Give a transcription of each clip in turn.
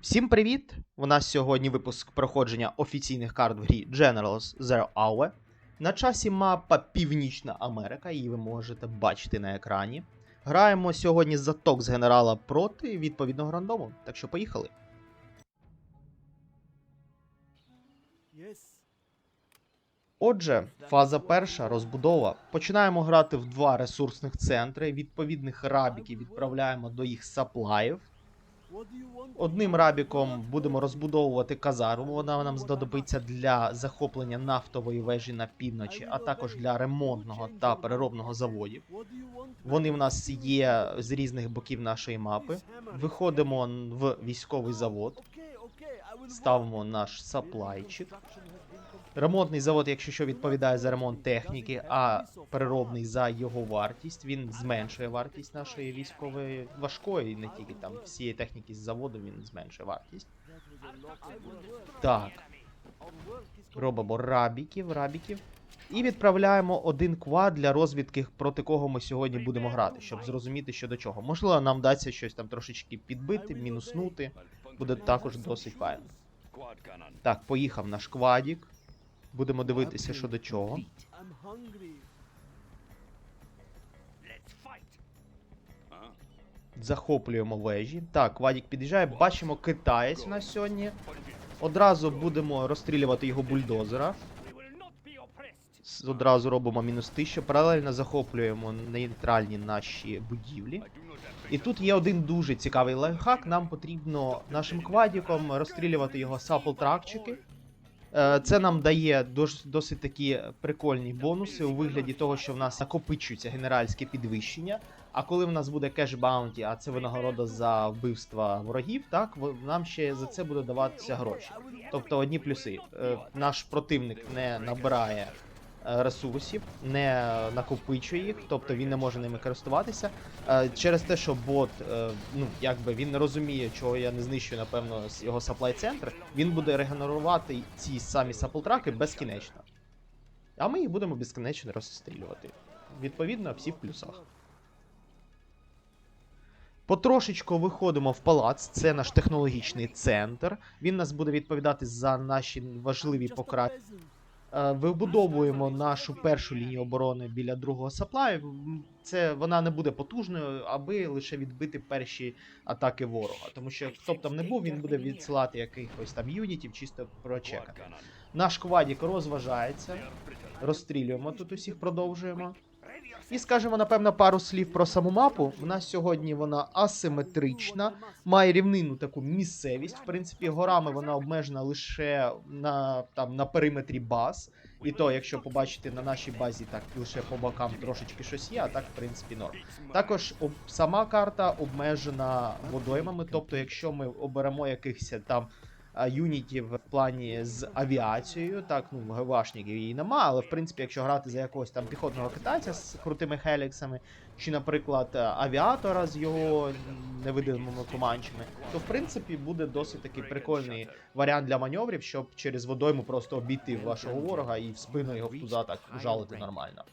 Всім привіт! У нас сьогодні випуск проходження офіційних карт в грі Generals Zero Hour. На часі мапа Північна Америка, її ви можете бачити на екрані. Граємо сьогодні за ток з генерала проти відповідного рандому. Так що поїхали. Отже, фаза перша розбудова. Починаємо грати в два ресурсних центри. Відповідних рабіків відправляємо до їх саплаїв. Одним рабіком будемо розбудовувати казарму. Вона нам знадобиться для захоплення нафтової вежі на півночі, а також для ремонтного та переробного заводів. Вони в нас є з різних боків нашої мапи. Виходимо в військовий завод, ставимо наш саплайчик. Ремонтний завод, якщо що, відповідає за ремонт техніки, а переробний за його вартість. Він зменшує вартість нашої військової важкої, не тільки там всієї техніки з заводу, він зменшує вартість. Так. Робимо рабіків, рабіків. І відправляємо один квад для розвідки, проти кого ми сьогодні будемо грати, щоб зрозуміти, що до чого. Можливо, нам вдасться щось там трошечки підбити, мінуснути. Буде також досить файно. Так, поїхав наш квадік. Будемо дивитися, що до чого. Захоплюємо вежі. Так, квадік під'їжджає. Бачимо китаєць у нас сьогодні. Одразу будемо розстрілювати його бульдозера. Одразу робимо мінус 1000. Паралельно захоплюємо нейтральні наші будівлі. І тут є один дуже цікавий лайфхак. Нам потрібно нашим квадіком розстрілювати його сапл-тракчики. Е, Це нам дає досить такі прикольні бонуси у вигляді того, що в нас накопичується генеральське підвищення. А коли в нас буде кеш баунті, а це винагорода за вбивства ворогів, так нам ще за це буде даватися гроші. Тобто одні плюси. Е, Наш противник не набирає ресурсів, не накопичує їх, тобто він не може ними користуватися. Е, Через те, що бот, е, ну якби він не розуміє, чого я не знищую, напевно, його саплай центр, він буде регенерувати ці самі саплтраки безкінечно. А ми їх будемо безкінечно розстрілювати. Відповідно, всі в плюсах. Потрошечку виходимо в палац, це наш технологічний центр. Він нас буде відповідати за наші важливі покращення. Е, Вибудовуємо нашу першу лінію оборони біля другого саплаю. Це вона не буде потужною, аби лише відбити перші атаки ворога. Тому що хто б там не був, він буде відсилати якихось там юнітів, чисто прочекати. Наш квадік розважається, розстрілюємо тут усіх, продовжуємо. І скажемо, напевно, пару слів про саму мапу. В нас сьогодні вона асиметрична, має рівнинну таку місцевість. В принципі, горами вона обмежена лише на, там, на периметрі баз. І то, якщо побачите на нашій базі, так лише по бокам трошечки щось є, а так, в принципі, норм. Також об, сама карта обмежена водоймами. Тобто, якщо ми оберемо якихось там юнітів в плані з авіацією, так, ну, ГВАшників її нема, але в принципі, якщо грати за якогось там піхотного китайця з крутими хеліксами, чи, наприклад, е, авіатора з його невидимими команчами, то в принципі буде досить такий прикольний варіант для маневрів, щоб через водойму просто обійти вашого ворога і в спину його в так жалити нормально.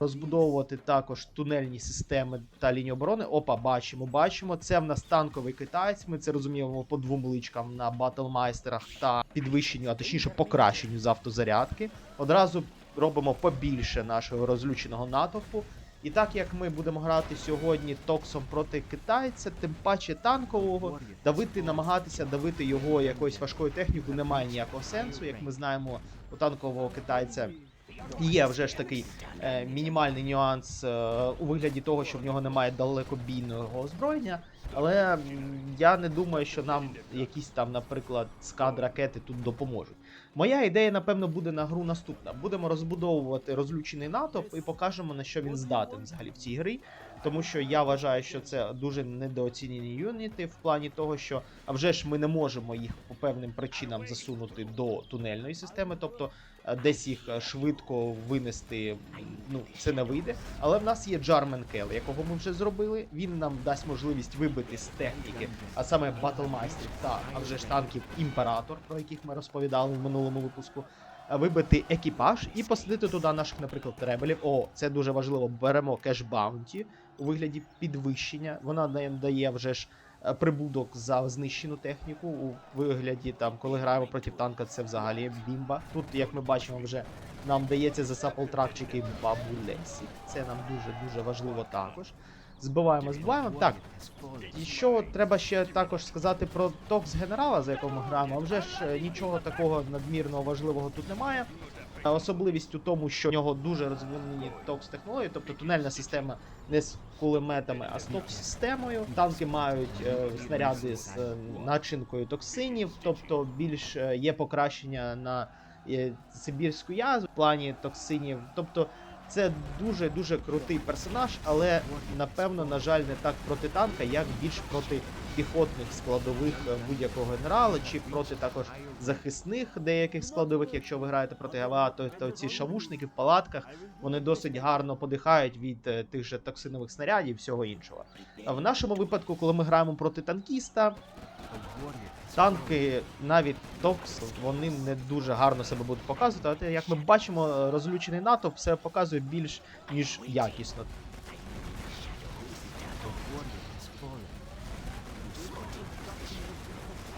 Розбудовувати також тунельні системи та лінії оборони. Опа, бачимо, бачимо. Це в нас танковий китаєць. Ми це розуміємо по двом личкам на батлмайстерах та підвищенню, а точніше покращенню з автозарядки. Одразу робимо побільше нашого розлюченого натовпу. І так як ми будемо грати сьогодні токсом проти китайця, тим паче танкового, давити, намагатися давити його якоюсь важкою технікою немає ніякого сенсу. Як ми знаємо, у танкового китайця Є вже ж такий е, мінімальний нюанс е, у вигляді того, що в нього немає далекобійного озброєння. Але я не думаю, що нам якісь там, наприклад, скад ракети тут допоможуть. Моя ідея, напевно, буде на гру наступна. Будемо розбудовувати розлючений натовп і покажемо на що він здатен взагалі в цій грі. Тому що я вважаю, що це дуже недооцінені юніти в плані того, що а вже ж ми не можемо їх по певним причинам засунути до тунельної системи, тобто е, десь їх е, швидко винести, ну це не вийде. Але в нас є Джармен Кел, якого ми вже зробили. Він нам дасть можливість вибити з техніки, а саме батлмайстрів та а вже ж танків імператор, про яких ми розповідали в минулому випуску. е, Вибити екіпаж і посадити туди наших, наприклад, ребелів. О, це дуже важливо. Беремо кеш баунті у вигляді підвищення. Вона дає вже ж е, прибудок за знищену техніку у вигляді там, коли граємо проти танка, це взагалі бімба. Тут, як ми бачимо, вже нам дається за саплтракчики бабулесі. Це нам дуже дуже важливо також. Збиваємо, збиваємо. Так, і що треба ще також сказати про токс генерала, за якого ми граємо, а вже ж е, нічого такого надмірного важливого тут немає. Особливість у тому, що в нього дуже розвинені токс технології, тобто тунельна система не з кулеметами, а з токс системою. Танки мають е, снаряди з е, начинкою токсинів, тобто більш е, є покращення на е, сибірську язву в плані токсинів. Тобто це дуже дуже крутий персонаж, але напевно, на жаль, не так проти танка, як більш проти піхотних складових е, будь-якого генерала, чи проти також захисних деяких складових, якщо ви граєте проти ГВА, то, то ці шавушники в палатках вони досить гарно подихають від е, тих же токсинових снарядів і всього іншого. А в нашому випадку, коли ми граємо проти танкіста, танки навіть токс вони не дуже гарно себе будуть показувати. Але як ми бачимо, розлючений НАТО все показує більш ніж якісно.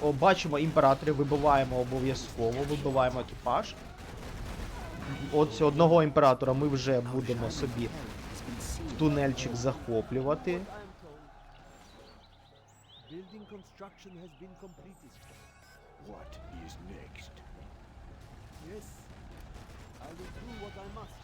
О, бачимо імператорів, вибиваємо обов'язково, вибиваємо екіпаж. От одного імператора ми вже будемо собі в тунельчик захоплювати. Building construction has been completed. What is next? Yes, I will do what I must.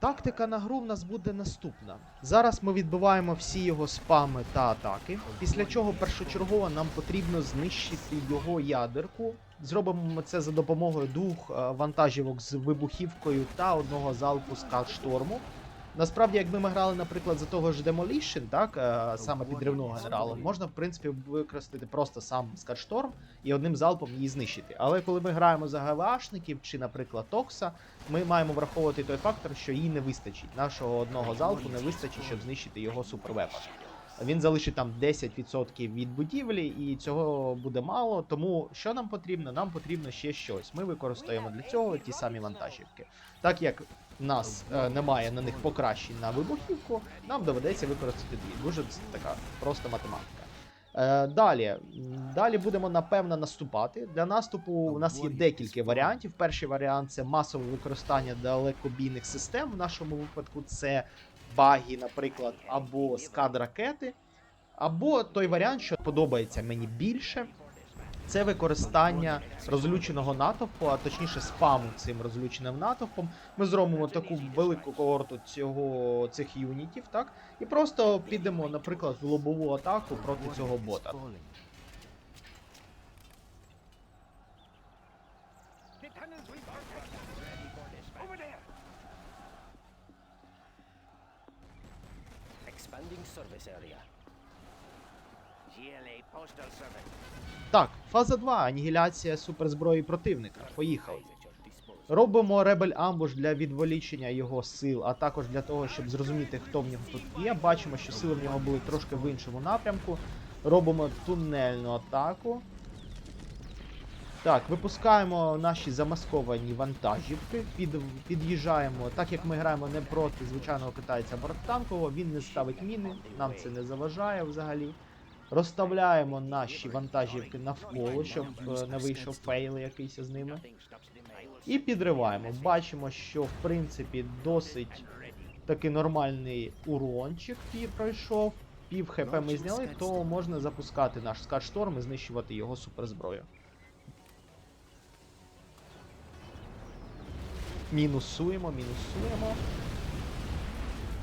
Тактика на гру в нас буде наступна. Зараз ми відбиваємо всі його спами та атаки. Після чого першочергово нам потрібно знищити його ядерку. Зробимо ми це за допомогою двох е, вантажівок з вибухівкою та одного залпу з шторму. Насправді, якби ми грали, наприклад, за того ж Demolition, так, е, саме підривного генералу, можна, в принципі, використати просто сам Скаршторм і одним залпом її знищити. Але коли ми граємо за ГВАшників чи, наприклад, Токса, ми маємо враховувати той фактор, що їй не вистачить. Нашого одного залпу не вистачить, щоб знищити його супервепа. Він залишить там 10% від будівлі, і цього буде мало. Тому що нам потрібно? Нам потрібно ще щось. Ми використаємо для цього ті самі вантажівки. Так як нас е, немає на них покращень на вибухівку, нам доведеться використати дві. Дуже така проста математика. Е, далі, далі будемо напевно наступати. Для наступу у нас є декілька варіантів. Перший варіант це масове використання далекобійних систем. В нашому випадку це баги, наприклад, або скад ракети. Або той варіант, що подобається мені більше, це використання розлюченого натовпу, а точніше спаму цим розлюченим натовпом. Ми зробимо таку велику когорту цього цих юнітів, так? І просто підемо, наприклад, в лобову атаку проти цього бота. Service area. GLA postal service. Так, фаза 2, анігіляція суперзброї противника. Поїхали. Робимо ребель амбуш для відволічення його сил, а також для того, щоб зрозуміти, хто в нього тут є. Бачимо, що сили в нього були трошки в іншому напрямку. Робимо тунельну атаку. Так, випускаємо наші замасковані вантажівки, під, під'їжджаємо, так як ми граємо не проти звичайного китайця бортанкового, він не ставить міни, нам це не заважає взагалі. Розставляємо наші вантажівки навколо, щоб е, не вийшов фейл якийсь з ними. І підриваємо. Бачимо, що в принципі досить такий нормальний урончик пройшов. Пів хп ми зняли, то можна запускати наш скатшторм і знищувати його суперзброю. Мінусуємо, мінусуємо.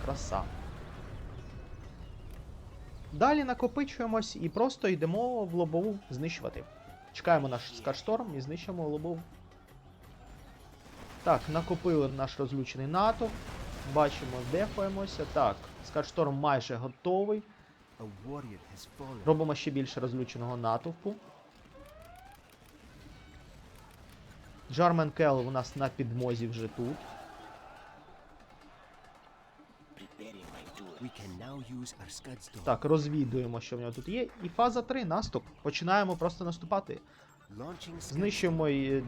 Краса. Далі накопичуємось і просто йдемо в лобову знищувати. Чекаємо наш скатшторм і знищимо лобову. Так, накопили наш розлючений НАТО. Бачимо, дефаємося. Так, скатшторм майже готовий. Робимо ще більше розлюченого натовпу. Джармен Келл у нас на підмозі вже тут. Так, розвідуємо, що в нього тут є. І фаза 3, наступ. Починаємо просто наступати. Знищуємо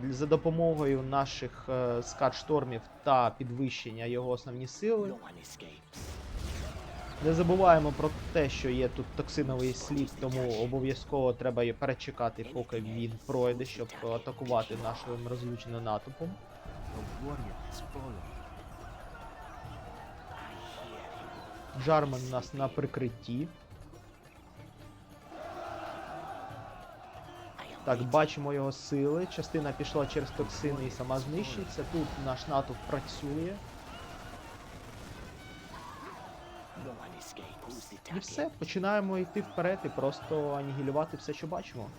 за допомогою наших е, скат-штормів та підвищення його основні сили. Не забуваємо про те, що є тут токсиновий слід, тому обов'язково треба перечекати, поки він пройде, щоб атакувати нашим розлюченим натовпом. Джармен у нас на прикритті. Так, бачимо його сили. Частина пішла через токсини і сама знищується. Тут наш натовп працює. І все, починаємо йти вперед і просто анігілювати все, що бачимо.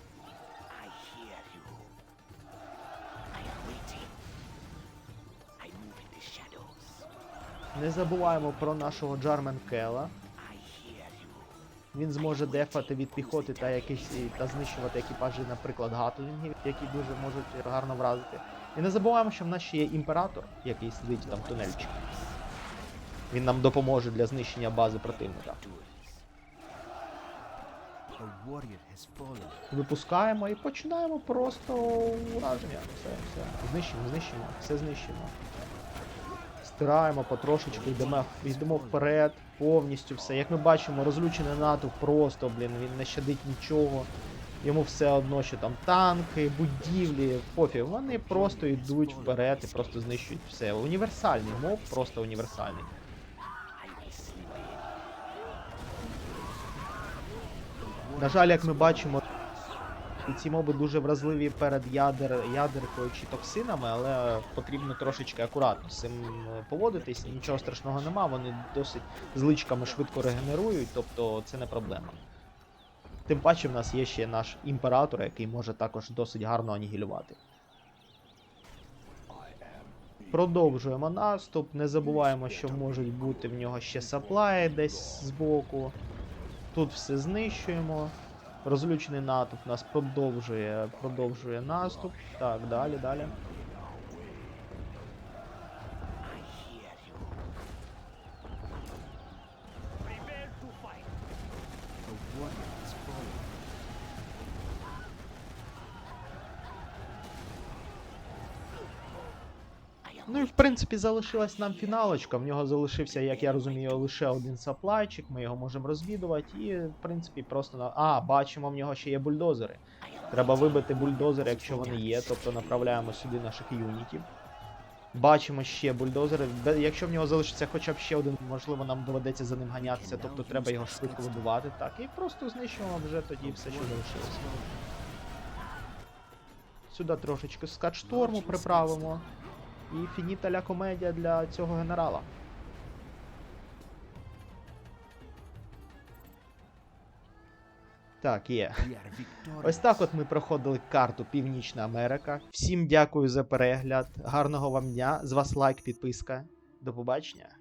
Не забуваємо про нашого Джармен Кела. Він зможе дефати від піхоти та якісь та знищувати екіпажі, наприклад, гатлінгів, які дуже можуть гарно вразити. І не забуваємо, що в нас ще є імператор, який сидить там в тунельчику. Він нам допоможе для знищення бази противника. Випускаємо і починаємо просто ураження. Все, все. Знищимо, знищимо, все знищимо. Стираємо потрошечку, йдемо, йдемо вперед, повністю все. Як ми бачимо, розлючений НАТО просто, блін, він не щадить нічого. Йому все одно, що там танки, будівлі, пофіг. Вони просто йдуть вперед і просто знищують все. Універсальний моб, просто універсальний. На жаль, як ми бачимо, ці моби дуже вразливі перед ядер, ядеркою чи токсинами, але потрібно трошечки акуратно з цим е, поводитись. Нічого страшного нема, вони досить з личками швидко регенерують, тобто це не проблема. Тим паче в нас є ще наш імператор, який може також досить гарно анігілювати. Продовжуємо наступ. Не забуваємо, що можуть бути в нього ще саплаї десь збоку. Тут все знищуємо. Розлючений натовп нас продовжує, продовжує наступ. Так, далі, далі. Ну і в принципі залишилась нам фіналочка. В нього залишився, як я розумію, лише один саплайчик. Ми його можемо розвідувати. І в принципі просто на. А, бачимо, в нього ще є бульдозери. Треба вибити бульдозери, якщо вони є, тобто направляємо сюди наших юнітів. Бачимо ще бульдозери. Якщо в нього залишиться хоча б ще один, можливо, нам доведеться за ним ганятися, тобто треба його швидко вибивати. Так, і просто знищуємо вже тоді все, що залишилося. Сюди трошечки скатшторму приправимо. І фініта ля комедія для цього генерала. Так, є. Ось так от ми проходили карту Північна Америка. Всім дякую за перегляд. Гарного вам дня. З вас лайк, підписка. До побачення.